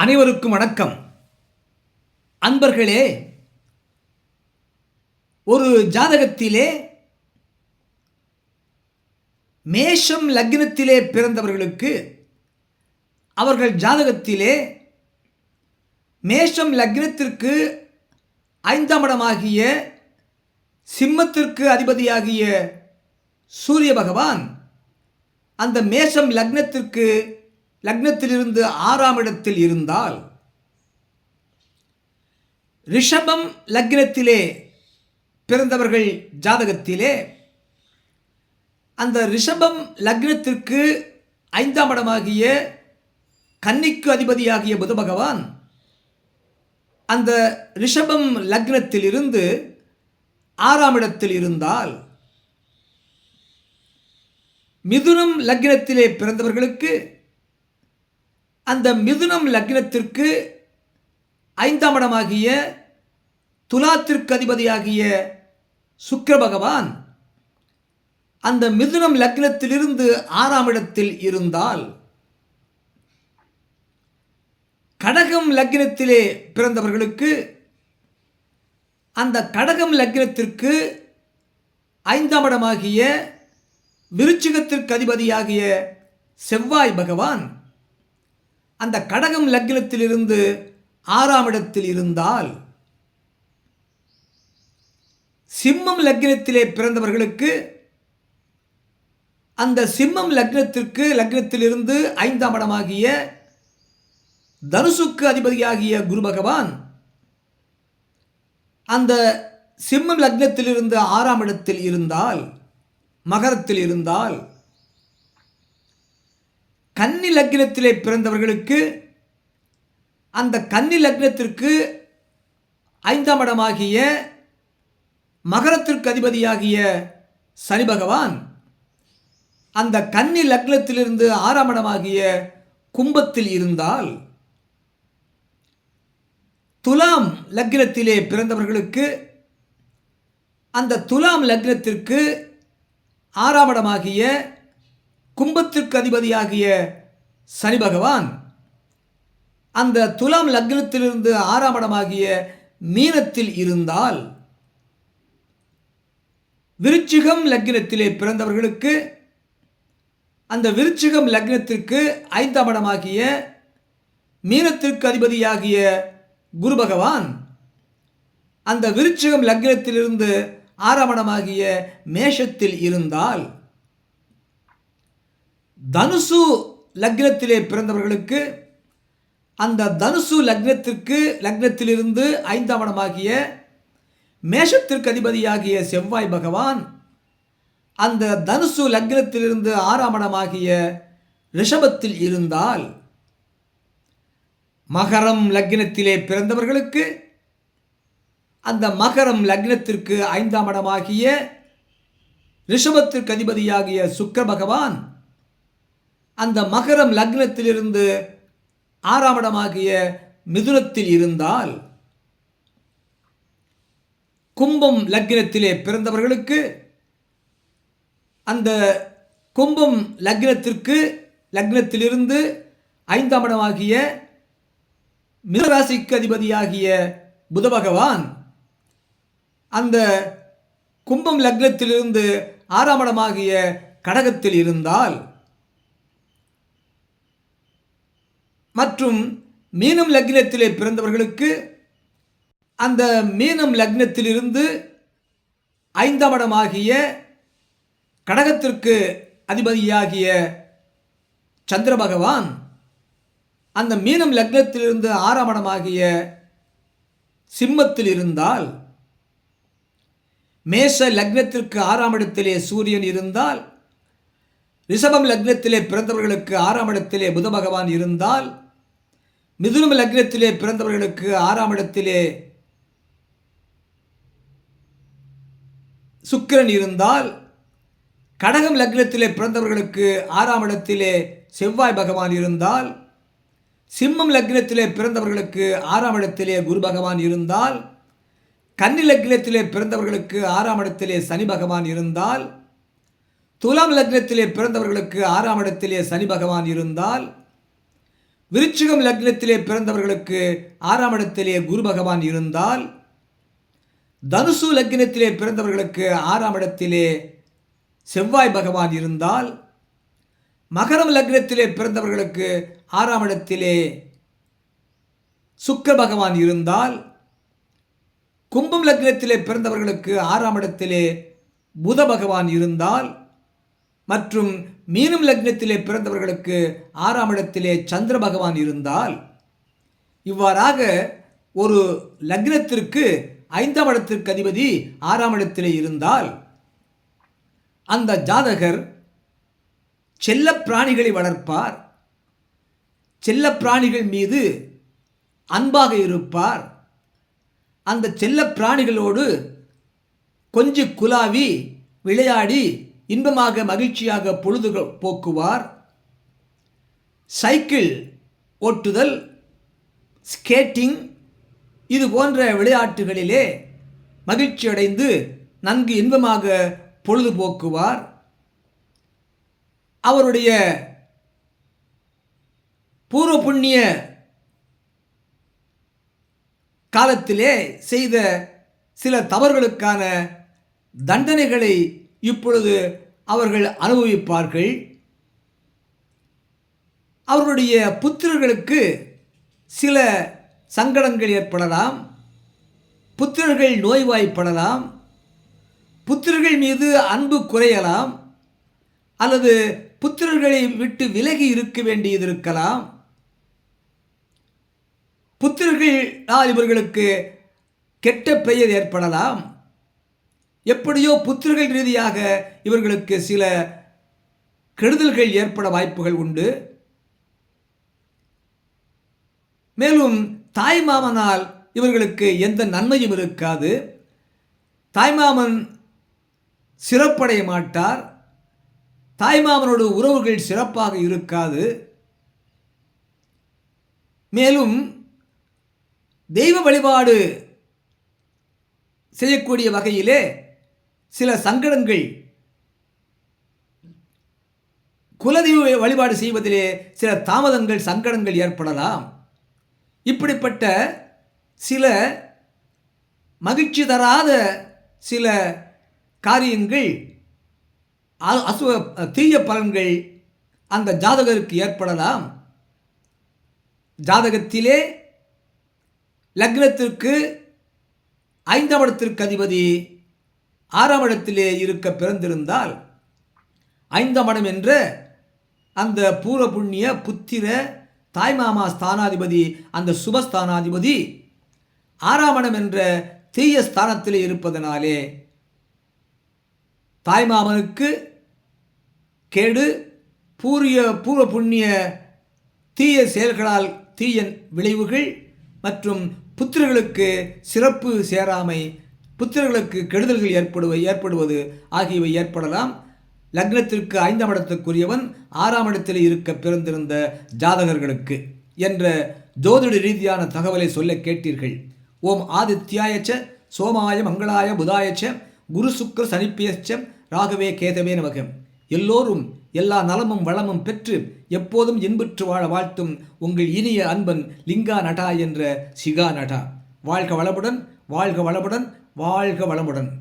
அனைவருக்கும் வணக்கம். அன்பர்களே ஒரு ஜாதகத்திலே மேஷம் லக்னத்திலே பிறந்தவர்களுக்கு அவர்கள் ஜாதகத்திலே மேஷம் லக்னத்திற்கு ஐந்தாம் இடமாகிய சிம்மத்திற்கு அதிபதியாகிய சூரிய பகவான் அந்த மேஷம் லக்னத்திற்கு லக்னத்திலிருந்து ஆறாம் இடத்தில் இருந்தால் ரிஷபம் லக்னத்திலே பிறந்தவர்கள் ஜாதகத்திலே அந்த ரிஷபம் லக்னத்திற்கு ஐந்தாம் இடமாகிய கன்னிக்கு அதிபதியாகிய புத பகவான் அந்த ரிஷபம் லக்னத்தில் இருந்து ஆறாம் இடத்தில் இருந்தால் மிதுனம் லக்னத்திலே பிறந்தவர்களுக்கு அந்த மிதுனம் லக்னத்திற்கு ஐந்தாம் இடமாகிய துலாத்திற்கு அதிபதியாகிய சுக்கிர பகவான் அந்த மிதுனம் லக்னத்திலிருந்து ஆறாம் இடத்தில் இருந்தால் கடகம் லக்னத்திலே பிறந்தவர்களுக்கு அந்த கடகம் லக்னத்திற்கு ஐந்தாம் இடமாகிய விருச்சிகத்திற்கு அதிபதியாகிய செவ்வாய் பகவான் அந்த கடகம் லக்னத்திலிருந்து ஆறாம் இடத்தில் இருந்தால் சிம்மம் லக்னத்திலே பிறந்தவர்களுக்கு அந்த சிம்மம் லக்னத்திற்கு லக்னத்திலிருந்து ஐந்தாம் இடமாகிய தனுசுக்கு அதிபதியாகிய குரு பகவான் அந்த சிம்மம் லக்னத்திலிருந்து ஆறாம் இடத்தில் இருந்தால் மகரத்தில் இருந்தால் கன்னி லக்னத்திலே பிறந்தவர்களுக்கு அந்த கன்னி லக்னத்திற்கு ஐந்தாம் இடமாகிய மகரத்திற்கு அதிபதியாகிய சனி பகவான் அந்த கன்னி லக்னத்திலிருந்து ஆறாம் இடமாகிய கும்பத்தில் இருந்தால் துலாம் லக்னத்திலே பிறந்தவர்களுக்கு அந்த துலாம் லக்னத்திற்கு ஆறாம் இடமாகிய கும்பத்திற்கு அதிபதியாகிய சனி பகவான் அந்த துலாம் லக்னத்திலிருந்து ஆறாம் இடமாகிய மீனத்தில் இருந்தால் விருச்சிகம் லக்னத்திலே பிறந்தவர்களுக்கு அந்த விருச்சிகம் லக்னத்திற்கு ஐந்தாம் இடமாகிய மீனத்திற்கு அதிபதியாகிய குரு பகவான் அந்த விருச்சிகம் லக்னத்திலிருந்து ஆறாம் இடமாகிய மேஷத்தில் இருந்தால் தனுசு லக்னத்திலே பிறந்தவர்களுக்கு அந்த தனுசு லக்னத்திற்கு லக்னத்திலிருந்து ஐந்தாம் இடமாகிய மேஷத்திற்கு அதிபதியாகிய செவ்வாய் பகவான் அந்த தனுசு லக்னத்திலிருந்து ஆறாம் இடமாகிய ரிஷபத்தில் இருந்தால் மகரம் லக்னத்திலே பிறந்தவர்களுக்கு அந்த மகரம் லக்னத்திற்கு ஐந்தாம் இடமாகிய ரிஷபத்திற்கு அதிபதியாகிய சுக்கர பகவான் அந்த மகரம் லக்னத்திலிருந்து ஆறாம் இடமாகிய மிதுனத்தில் இருந்தால் கும்பம் லக்னத்திலே பிறந்தவர்களுக்கு அந்த கும்பம் லக்னத்திற்கு லக்னத்திலிருந்து ஐந்தாம் இடமாகிய மிதராசிக்கு அதிபதியாகிய புத பகவான் அந்த கும்பம் லக்னத்திலிருந்து ஆறாம் இடமாகிய கடகத்தில் இருந்தால் மற்றும் மீனம் லக்னத்திலே பிறந்தவர்களுக்கு அந்த மீனம் லக்னத்திலிருந்து ஐந்தாம் இடமாகிய கடகத்திற்கு அதிபதியாகிய சந்திர பகவான் அந்த மீனம் லக்னத்திலிருந்து ஆறாம் இடமாகிய சிம்மத்தில் இருந்தால் மேஷ லக்னத்திற்கு ஆறாம் இடத்திலே சூரியன் இருந்தால் ரிஷபம் லக்னத்திலே பிறந்தவர்களுக்கு ஆறாம் இடத்திலே புத பகவான் இருந்தால் மிதுனம் லக்னத்திலே பிறந்தவர்களுக்கு ஆறாம் இடத்திலே சுக்கிரன் இருந்தால் கடகம் லக்னத்திலே பிறந்தவர்களுக்கு ஆறாம் இடத்திலே செவ்வாய் பகவான் இருந்தால் சிம்மம் லக்னத்திலே பிறந்தவர்களுக்கு ஆறாம் இடத்திலே குரு பகவான் இருந்தால் கன்னி லக்னத்திலே பிறந்தவர்களுக்கு ஆறாம் இடத்திலே சனி பகவான் இருந்தால் துலாம் லக்னத்திலே பிறந்தவர்களுக்கு ஆறாம் இடத்திலே சனி பகவான் இருந்தால் விருச்சிகம் லக்னத்திலே பிறந்தவர்களுக்கு ஆறாம் இடத்திலே குரு பகவான் இருந்தால் தனுசு லக்னத்திலே பிறந்தவர்களுக்கு ஆறாம் இடத்திலே செவ்வாய் பகவான் இருந்தால் மகரம் லக்னத்திலே பிறந்தவர்களுக்கு ஆறாம் இடத்திலே சுக்கர பகவான் இருந்தால் கும்பம் லக்னத்திலே பிறந்தவர்களுக்கு ஆறாம் இடத்திலே புத பகவான் இருந்தால் மற்றும் மீனம் லக்னத்திலே பிறந்தவர்களுக்கு ஆறாம் இடத்திலே சந்திர பகவான் இருந்தால் இவ்வாறாக ஒரு லக்னத்திற்கு ஐந்தாம் இடத்திற்கு அதிபதி ஆறாம் இடத்திலே இருந்தால் அந்த ஜாதகர் செல்ல பிராணிகளை வளர்ப்பார் செல்ல பிராணிகள் மீது அன்பாக இருப்பார் அந்த செல்ல பிராணிகளோடு கொஞ்சி குலாவி விளையாடி இன்பமாக மகிழ்ச்சியாக பொழுது போக்குவார். சைக்கிள் ஓட்டுதல் ஸ்கேட்டிங் இது போன்ற விளையாட்டுகளிலே மகிழ்ச்சி அடைந்து நன்கு இன்பமாக பொழுதுபோக்குவார். அவருடைய பூர்வ புண்ணிய காலத்திலே செய்த சில தவறுகளுக்கான தண்டனைகளை இப்பொழுது அவர்கள் அனுபவிப்பார்கள். அவருடைய புத்திரர்களுக்கு சில சங்கடங்கள் ஏற்படலாம். புத்திரர்கள் நோய்வாய்ப்படலாம். புத்திரர்கள் மீது அன்பு குறையலாம். அல்லது புத்திரர்களை விட்டு விலகி இருக்க வேண்டியது இருக்கலாம். புத்திரர்களால் இவர்களுக்கு கெட்ட பெயர் ஏற்படலாம். எப்படியோ புத்திரர்கள் ரீதியாக இவர்களுக்கு சில கெடுதல்கள் ஏற்பட வாய்ப்புகள் உண்டு. மேலும் தாய் மாமனால் இவர்களுக்கு எந்த நன்மையும் இருக்காது. தாய்மாமன் சிறப்படைய மாட்டார். தாய்மாமனோட உறவுகள் சிறப்பாக இருக்காது. மேலும் தெய்வ வழிபாடு செய்யக்கூடிய வகையிலே சில சங்கடங்கள். குலதெய்வ வழிபாடு செய்வதிலே சில தாமதங்கள் சங்கடங்கள் ஏற்படலாம். இப்படிப்பட்ட சில மகிழ்ச்சி தராத சில காரியங்கள் அ- அசுவ தீய பலன்கள் அந்த ஜாதகருக்கு ஏற்படலாம். ஜாதகத்திலே லக்னத்திற்கு ஐந்தாம் இடத்திற்கு அதிபதி ஆறாம் இடத்திலே இருக்க பிறந்திருந்தால் ஐந்தாம் இடம் என்ற அந்த பூர்வ புண்ணிய புத்திர தாய்மாமா ஸ்தானாதிபதி அந்த சுபஸ்தானாதிபதி ஆறாம் இடம் என்ற தீய ஸ்தானத்திலே இருப்பதனாலே தாய்மாமனுக்கு கேடு பூரிய பூர்வ புண்ணிய தீய செயல்களால் தீய விளைவுகள் மற்றும் புத்திரர்களுக்கு சிறப்பு சேராமை புத்திரர்களுக்கு கெடுதல்கள் ஏற்படுவ ஏற்படுவது ஆகியவை ஏற்படலாம். லக்னத்திற்கு ஐந்தாம் இடத்துக்குரியவன் ஆறாம் இடத்தில் இருக்க பிறந்திருந்த ஜாதகர்களுக்கு என்ற ஜோதிட ரீதியான தகவலை சொல்ல கேட்டீர்கள். ஓம் ஆதித்யாயச்ச சோமாய மங்களாய புதாயச்ச குரு சுக்கர சனிப்பியச்சம் ராகவே கேதவே நமகம் எல்லோரும் எல்லா நலமும் வளமும் பெற்று எப்போதும் இன்புற்று வாழ வாழ்த்தும் உங்கள் இனிய அன்பன் லிங்கா நடா என்ற சிகா நடா வாழ்க வளமுடன் வாழ்க வளமுடன் வாழ்க வளமுடன்.